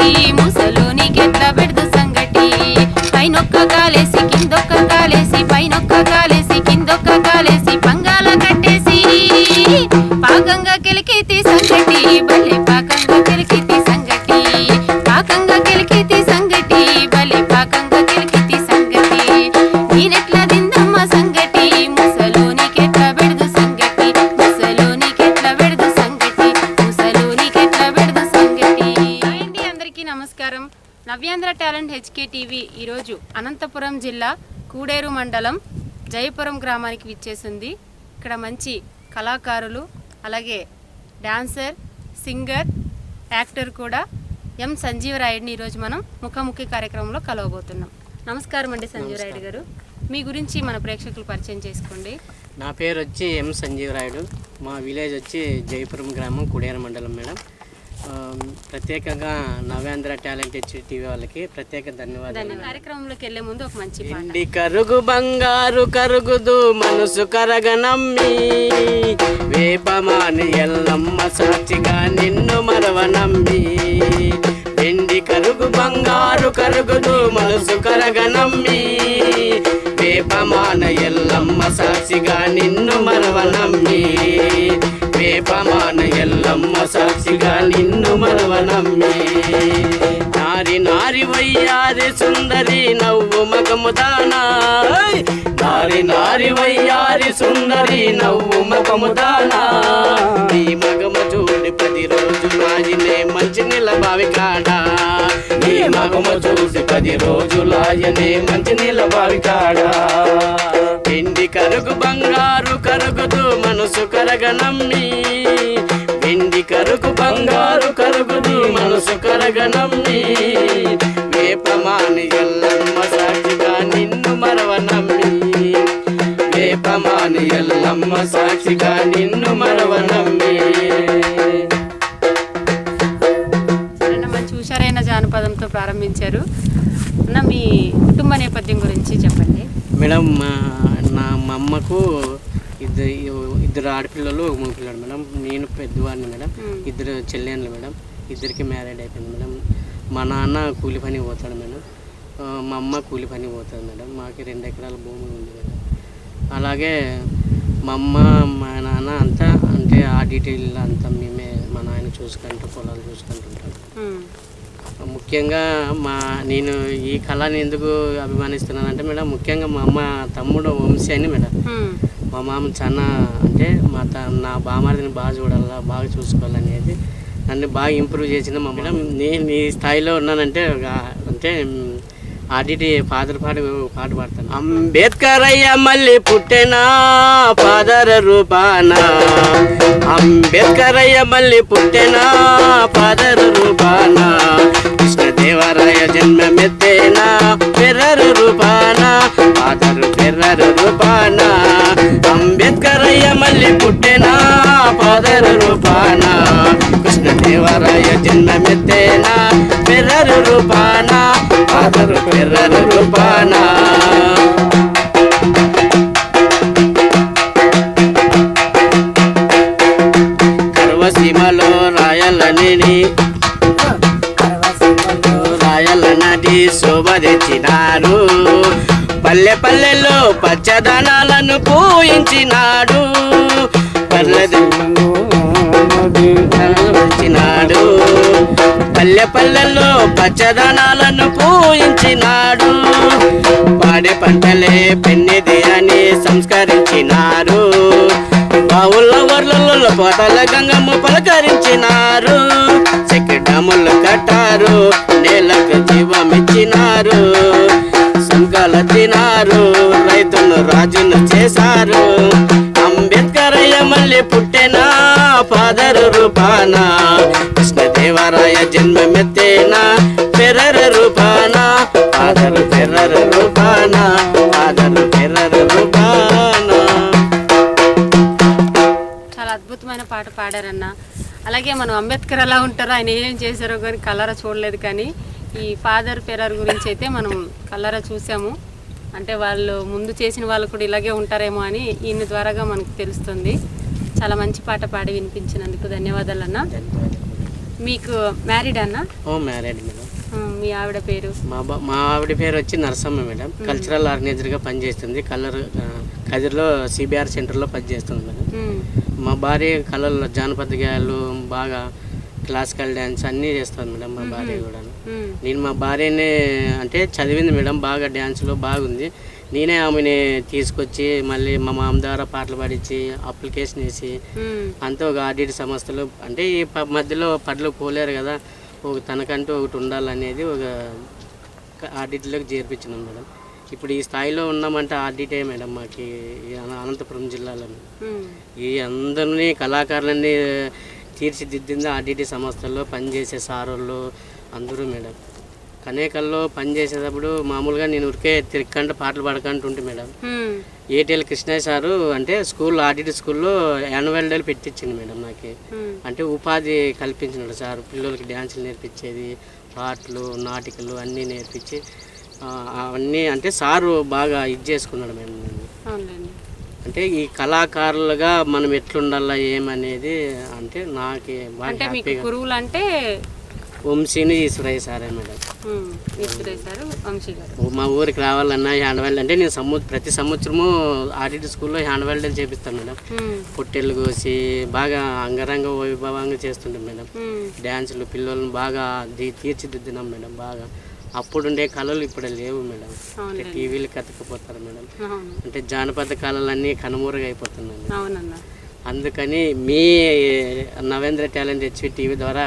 సంగటి ముసలోనికెట్లా పెడదు సంగటి? పైనొక్క కాలేసి కిందొక్క కాలేసి పైనొక్క కాలేసి కిందొక్క కాలేసి పంగాల కట్టేసి. పాకంగా కెలికితి సంగటి భలే పాకంగా కెలికితి సంగటి. పాకంగా కెలికితి సంగటి భలే పాకంగా కెలికితి సంగటి. నేనెట్లా ఈరోజు అనంతపురం జిల్లా కూడేరు మండలం జయపురం గ్రామానికి విచ్చేసింది. ఇక్కడ మంచి కళాకారులు అలాగే డాన్సర్ సింగర్ యాక్టర్ కూడా ఎం సంజీవరాయుడిని ఈరోజు మనం ముఖాముఖి కార్యక్రమంలో కలవబోతున్నాం. నమస్కారం అండి సంజీవరాయుడు గారు. మీ గురించి మన ప్రేక్షకులు పరిచయం చేసుకోండి. నా పేరు వచ్చి ఎం సంజీవ్ రాయుడు మా విలేజ్ వచ్చి జయపురం గ్రామం కుడేర మండలం మేడం. ప్రత్యేకంగా నవేంద్ర టాలెంట్ టీవీ వాళ్ళకి ప్రత్యేక ధన్యవాదాలు. కార్యక్రమంలోకి వెళ్ళే ముందు ఒక మంచి ఎండి కరుగు బంగారు కరుగుదు మనసు కరగనమ్మి వేపమాని ఎల్లమ్మ సాక్షిగా నిన్ను మరవనమ్మి వెండి కరుగు బంగారు కరుగుదు మనసు కరగనమ్మి వేపమాన ఎల్లమ్మ సాక్షిగా నిన్ను మరవనమ్మి పమాన ఎల్లమ్మ సాక్షిగా నిన్ను మరవనమ్మి. నారి నారి వయ్యారి సుందరి నవ్వు మగముదానా నారి నారి వయ్యారి సుందరి నవ్వు మగముదానా నీ మగము చూడి ప్రతిరోజు నాయనే మంచి నిలబావి కాడా. నీ మగము చూసి పది రోజులాయనే మంచి నిలబావి కాడా. పిండి కరుగు బంగారు కరుగుతూ మనసు కరగనమ్మి వెండి కరుగు బంగారు కరుగుదు మనసు కరగనమ్మి వేపమాని ఎల్లమ్మ సాక్షిగా నిన్ను మరవనమ్మి. వేపమాని ఎల్లమ్మ సాక్షిగా నిన్ను మరవనమ్మి. హుషారైన జానపదంతో ప్రారంభించారు. అన్న మీ కుటుంబ నేపథ్యం గురించి చెప్పండి. మేడం నా మా అమ్మకు ఇద్దరు ఇద్దరు ఆడపిల్లలు ఒక పిల్లడు మేడం. నేను పెద్దవాడిని మేడం. ఇద్దరు చెల్లెళ్ళు మేడం. ఇద్దరికి మ్యారేడ్ అయిపోయింది మేడం. మా నాన్న కూలి పని పోతాడు మేడం. ఆ, మా అమ్మ కూలి పని పోతుంది మేడం. మాకు రెండు ఎకరాల భూమి ఉంది మేడం. అలాగే మా అమ్మ మా నాన్న అంతా అంటే ఆడిటీలు అంతా మేమే మా నాయన చూసుకుంటూ పొలాలు చూసుకుంటుంటాం ముఖ్యంగా మా నేను ఈ కళని ఎందుకు అభిమానిస్తున్నానంటే మేడం ముఖ్యంగా మా అమ్మ తమ్ముడు వంశీ అని మేడం మా మామ చాలా అంటే మా త నా బామారిని బాగా చూడాలా బాగా చూసుకోవాలనేది నన్ను బాగా ఇంప్రూవ్ చేసిన మా మేడం. నేను ఈ స్థాయిలో ఉన్నానంటే అంటే ఆడిటి ఫాదర్ పాడి పాట పాడతాను. అంబేద్కర్ అయ్య మళ్ళీ పుట్టెనా ఫాదర్ రూపానా? అంబేద్కర్ అయ్య మళ్ళీ పుట్టెనా ఫాదర్ రూపా పుట్టిన ఫాదరు రూపాన కృష్ణదేవరాయ జన్మమెత్తేనా పెర్రరు రూపాన పదరు పెర్రరు రూపాన. కర్వసీమలో రాయలనేని రాయల నాటి శోభ తెచ్చినారు పల్లె పల్లెలో పచ్చదనాలను పూయించినాడు. పల్లె పల్లెల్లో పచ్చదనాలను పూయించినాడు పాడే పంటలే పెన్నిది అని సంస్కరించినారు. బావుల వర్లలో పోతల గంగమ్మ పలకరించినారు. చెక్కడములు కట్టారు నేలకు జీవమిచ్చినారు. సుంకల తినారు రైతును రాజును చేశారు. అంబేద్కర్ అయ్య మళ్ళీ పుట్టెనా ఫాదర్ రూపాన జన్మమెత్తేనా? పెర్రర రూపాన? ఫాదర్ పెర్రర రూపాన? ఫాదర్ పెర్రర రూపాన? చాలా అద్భుతమైన పాట పాడారన్న. అలాగే మనం అంబేద్కర్ ఎలా ఉంటారో ఆయన ఏం చేశారో కానీ కలరా చూడలేదు కానీ ఈ ఫాదర్ పెరర్ గురించి అయితే మనం కలరా చూసాము. అంటే వాళ్ళు ముందు చేసిన వాళ్ళు కూడా ఇలాగే ఉంటారేమో అని ఈయన ద్వారాగా మనకు తెలుస్తుంది. చాలా మంచి పాట పాడి వినిపించినందుకు ధన్యవాదాలు. అన్న మీకు మ్యారీడ్ అన్న? ఓ మ్యారేడ్ మేడం మీ ఆవిడ పేరు? మా మా ఆవిడ పేరు వచ్చి నరసమ్మ మేడం కల్చరల్ ఆర్గనైజర్గా పనిచేస్తుంది. కలర్ కదిరిలో సిబిఆర్ సెంటర్లో పనిచేస్తుంది మేడం ఉమ్, మా భార్య కళల్లో జానపద గేయాలు బాగా క్లాసికల్ డ్యాన్స్ అన్నీ చేస్తుంది మేడం మా భార్య కూడా ఉమ్, నేను మా భార్యనే అంటే చదివింది మేడం బాగా డ్యాన్స్లో బాగుంది. నేనే ఆమెని తీసుకొచ్చి మళ్ళీ మా మామ ద్వారా పాటలు పాడించి అప్లికేషన్ వేసి అంతా ఒక ఆడిట్ సంస్థలు అంటే ఈ మధ్యలో పడ్లు పోలేరు కదా ఒక తనకంటూ ఒకటి ఉండాలనేది ఒక ఆడిట్లోకి చేర్పించినాం మేడం. ఇప్పుడు ఈ స్థాయిలో ఉన్నామంటే ఆడిటే మేడం మాకు అనంతపురం జిల్లాలో ఈ అందరినీ కళాకారులన్నీ తీర్చిదిద్దింది ఆర్డిటి సంస్థల్లో పనిచేసే సారోళ్ళు అందరూ మేడం. కనేకల్లో పనిచేసేటప్పుడు మామూలుగా నేను ఉరికే తిరక్కంట పాటలు పాడకంటుంటే మేడం. ఉమ్, ఏటీఎల్ కృష్ణయ్య సారు అంటే స్కూల్ ఆర్డిటి స్కూల్లో యాన్యువల్ డేలు పెట్టించింది మేడం నాకు. అంటే ఉపాధి కల్పించినాడు సార్. పిల్లలకి డ్యాన్సులు నేర్పించేది పాటలు నాటికలు అన్నీ నేర్పించి అవన్నీ అంటే సారు బాగా ఇది చేసుకున్నాడు మేడం నన్ను. అంటే ఈ కళాకారులుగా మనం ఎట్లుండాలా ఏమనేది అంటే నాకు బాగా గురువులు అంటే వంశీని సారే మేడం. వంశీ గారు. మా ఊరికి రావాలన్నా హ్యాండ్ అంటే నేను సము ప్రతి సంవత్సరము ఆడిట్ స్కూల్లో హ్యాండ్ వెల్డర్ చేపిస్తాను మేడం. పొట్టెళ్ళు కోసి బాగా అంగరంగ వైభవంగా చేస్తుంటాం మేడం. డ్యాన్సులు పిల్లలను బాగా తీర్చిదిద్దినాం మేడం బాగా. అప్పుడుండే కళలు ఇప్పుడు లేవు మేడం. టీవీలు కతకపోతారు మేడం. అంటే జానపద కళలన్నీ కనుమరుగు అయిపోతున్నాయి అందుకని మీ నవేంద్ర టాలెంట్ హెచ్వి టీవీ ద్వారా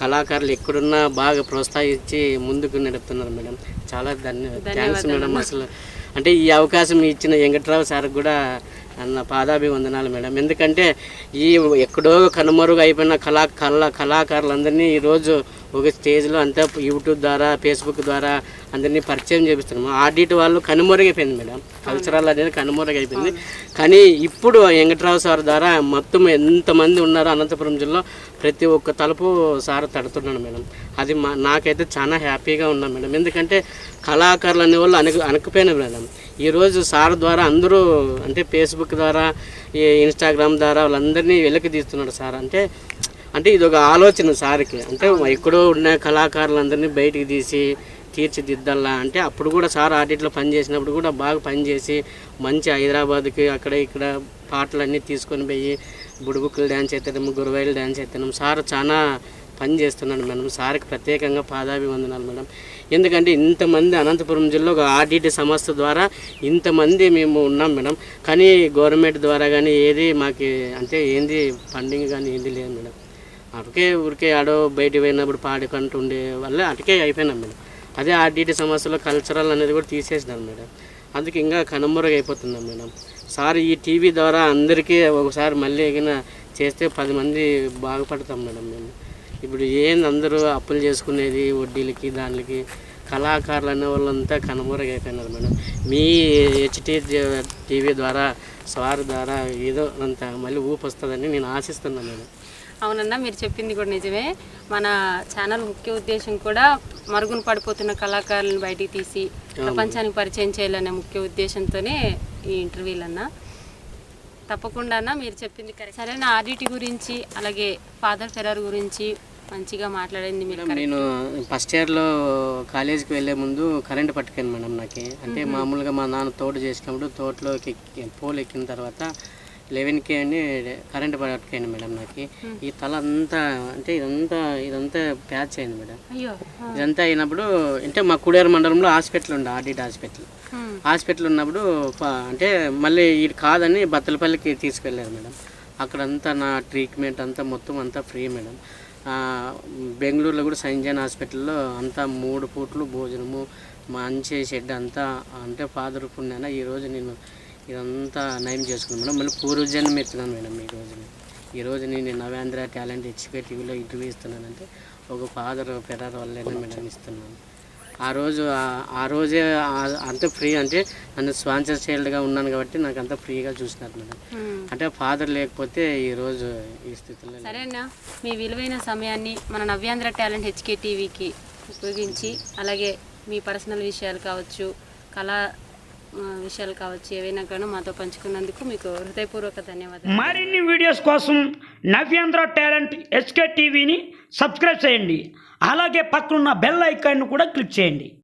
కళాకారులు ఎక్కడున్నా బాగా ప్రోత్సహించి ముందుకు నడుపుతున్నారు మేడం. చాలా ధన్య థ్యాంక్స్ మేడం అసలు. అంటే ఈ అవకాశం ఇచ్చిన వెంకట్రావు సార్ కూడా అన్న పాదాభివందనాలు మేడం. ఎందుకంటే ఈ ఎక్కడో కనుమరుగు అయిపోయిన కళా కళ కళాకారులందరినీ ఈరోజు ఒక స్టేజ్లో అంతా యూట్యూబ్ ద్వారా ఫేస్బుక్ ద్వారా అందరినీ పరిచయం చేపిస్తున్నాము. ఆడిట్ వాళ్ళు కనుమరుగైపోయింది మేడం. కల్చరల్ అనేది కనుమరుగైపోయింది. కానీ ఇప్పుడు వెంకట్రావు సార్ ద్వారా మొత్తం ఎంతమంది ఉన్నారు అనంతపురం జిల్లా ప్రతి ఒక్క తలుపు సార్ తడుతున్నాడు మేడం. అది మా నాకైతే చాలా హ్యాపీగా ఉన్నాం మేడం. ఎందుకంటే కళాకారులు అనే వాళ్ళు అనక అనకపోయినా మేడం. ఈరోజు సార్ ద్వారా అందరూ అంటే ఫేస్బుక్ ద్వారా ఇన్స్టాగ్రామ్ ద్వారా వాళ్ళందరినీ వెనక్కి తీస్తున్నాడు సార్. అంటే అంటే ఇది ఒక ఆలోచన సార్కి. అంటే ఎక్కడో ఉన్న కళాకారులందరినీ బయటికి తీసి తీర్చిదిద్దల్లా అంటే అప్పుడు కూడా సార్ ఆడిట్లో పనిచేసినప్పుడు కూడా బాగా పనిచేసి మంచి హైదరాబాద్కి అక్కడ ఇక్కడ పాటలన్నీ తీసుకొని పోయి బుడుబుక్కులు డ్యాన్స్ ఎత్తడం గురువైలు డ్యాన్స్ ఎత్తడం సార్ చాలా పని చేస్తున్నాడు మేడం. సార్కి ప్రత్యేకంగా పాదాభివందనాలు మేడం. ఎందుకంటే ఇంతమంది అనంతపురం జిల్లా ఒక ఆర్డిటి సంస్థ ద్వారా ఇంతమంది మేము ఉన్నాం మేడం. కానీ గవర్నమెంట్ ద్వారా కానీ ఏది మాకు అంటే ఏంది ఫండింగ్ కానీ ఏంది లేదు మేడం. అటుకే ఊరికే ఆడో బయటికి పోయినప్పుడు పాడుకుంటూ ఉండే వల్ల అటుకే అయిపోయినాం మేడం అదే ఆర్డిటి సమస్యలో కల్చరల్ అనేది కూడా తీసేసినారు మేడం. అందుకే ఇంకా కనుమరుగు అయిపోతున్నాం మేడం. సార్ ఈ టీవీ ద్వారా అందరికీ ఒకసారి మళ్ళీ ఎగినా చేస్తే పది మంది బాగుపడతాం మేడం మేము. ఇప్పుడు ఏంది అందరూ అప్పులు చేసుకునేది వడ్డీలకి దానికి కళాకారులు అనే వాళ్ళంతా కనుమరుగైపోయినారు మేడం. మీ హెచ్టీ టీవీ ద్వారా సార్ ద్వారా ఏదో అంత మళ్ళీ ఊపు వస్తుందని నేను ఆశిస్తున్నాను మేడం. అవునన్నా మీరు చెప్పింది కూడా నిజమే. మన ఛానల్ ముఖ్య ఉద్దేశం కూడా మరుగున పడిపోతున్న కళాకారులను బయటికి తీసి ప్రపంచానికి పరిచయం చేయాలనే ముఖ్య ఉద్దేశంతోనే ఈ ఇంటర్వ్యూలు అన్న. తప్పకుండా అన్న మీరు చెప్పింది కరెక్ట్ సరైన ఆడిటి గురించి అలాగే ఫాదర్ ఫెరర్ గురించి మంచిగా మాట్లాడింది మీరు. నేను ఫస్ట్ ఇయర్లో కాలేజీకి వెళ్ళే ముందు కరెంట్ పట్టుకాను మేడం నాకు. అంటే మామూలుగా మా నాన్న తోట చేసినప్పుడు తోటలోకి పోల్ ఎక్కిన తర్వాత లెవెన్కి అని కరెంట్ పట్టుకాను మేడం నాకు. ఈ తల అంతా అంటే ఇదంతా ఇదంతా ప్యాచ్ అయింది మేడం. ఇదంతా అయినప్పుడు అంటే మా కుడేరు మండలంలో హాస్పిటల్ ఉండే ఆడిట్ హాస్పిటల్ హాస్పిటల్ ఉన్నప్పుడు అంటే మళ్ళీ ఇది కాదని బత్తలపల్లికి తీసుకెళ్ళారు మేడం. అక్కడంతా నా ట్రీట్మెంట్ అంతా మొత్తం అంతా ఫ్రీ మేడం. బెంగళూరులో కూడా సంజయన్ హాస్పిటల్లో అంతా మూడు పూట్లు భోజనము మంచి షెడ్ అంతా అంటే ఫాదర్ పుణ్యాన ఈరోజు నేను ఇదంతా నయం చేసుకున్నాను మేడం మళ్ళీ పూర్వజన్మ ఎత్తున్నాను మేడం ఈరోజు ఈరోజు నేను నవేంద్ర టాలెంట్ హెచ్కే టీవీలో ఇంటర్వ్యూ ఇస్తున్నానంటే ఒక ఫాదర్ ఫెరార్ వల్లనే మేడం ఇస్తున్నాను ఆ రోజు ఆ- రోజే అంత ఫ్రీ అంటే నన్ను స్పాన్సర్ చైల్డ్గా ఉన్నాను కాబట్టి నాకు అంత ఫ్రీగా చూసినారు మేడం. అంటే ఫాదర్ లేకపోతే ఈరోజు ఈ స్థితిలో. సరేనా మీ విలువైన సమయాన్ని మన నవ్యాంధ్ర టాలెంట్ హెచ్కే టీవీకి ఉపయోగించి అలాగే మీ పర్సనల్ విషయాలు కావచ్చు కళా విషయాలు కావచ్చు ఏవైనా కానీ మాతో పంచుకున్నందుకు మీకు హృదయపూర్వక ధన్యవాదాలు. మరిన్ని వీడియోస్ కోసం నవ్యాంధ్ర టాలెంట్ ఎస్కే టీవీని సబ్స్క్రైబ్ చేయండి. అలాగే పక్కనున్న బెల్ ఐకాన్ను కూడా క్లిక్ చేయండి.